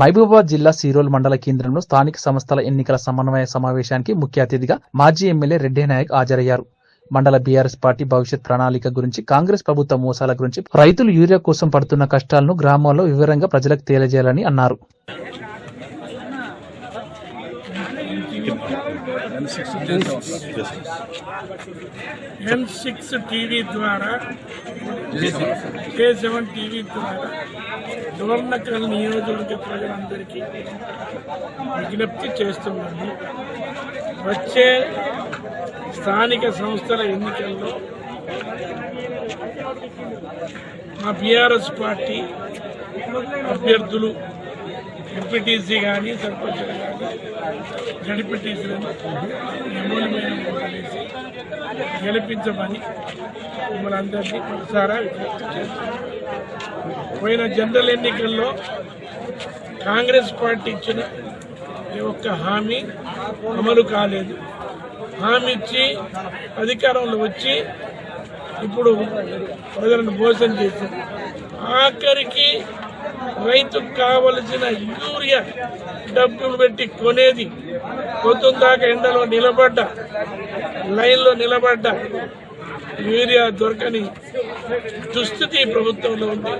మహబూబాబాద్ జిల్లా సీరోల్ మండల కేంద్రంలో స్థానిక సంస్థల ఎన్నికల సమన్వయ సమావేశానికి ముఖ్య అతిథిగా మాజీ ఎమ్మెల్యే రెడ్డి నాయక్ హాజరయ్యారు. మండల బీఆర్ఎస్ పార్టీ భవిష్యత్ ప్రణాళిక గురించి కాంగ్రెస్ ప్రభుత్వ మోసాల గురించి రైతులు యూరియా కోసం పడుతున్న కష్టాలను గ్రామాల్లో వివరంగా ప్రజలకు తెలియజేయాలని అన్నారు. ఎం సిక్స్ టీవీ ద్వారా కే సెవెన్ టీవీ ద్వారా డోర్నకల్ నియోజకవర్గ ప్రజలందరికీ విజ్ఞప్తి చేస్తున్నాను వచ్చే స్థానిక సంస్థల ఎన్నికల్లో మా బీఆర్ఎస్ పార్టీ అభ్యర్థులు ఎంపీటీసీ కానీ సర్పంచ్ కానీ జడిపిటీసీలను అమూల్యమైన గెలిపించమని మిమ్మల్ని అందరినీ ఒకసారా విజ్ఞప్తి పోయిన జనరల్ ఎన్నికల్లో కాంగ్రెస్ పార్టీ ఇచ్చిన ఈ ఒక్క హామీ అమలు కాలేదు. హామీ ఇచ్చి అధికారంలో వచ్చి ఇప్పుడు ప్రజలను మోసం చేశారు ఆఖరికి రైతుకు కావలసిన యూరియా డబ్బులు పెట్టి కొనేది పొద్దున్న దాకా ఎండలో నిలబడ్డ లైన్లో నిలబడ్డ యూరియా దొరకని దుస్థితి ప్రభుత్వంలో ఉంది.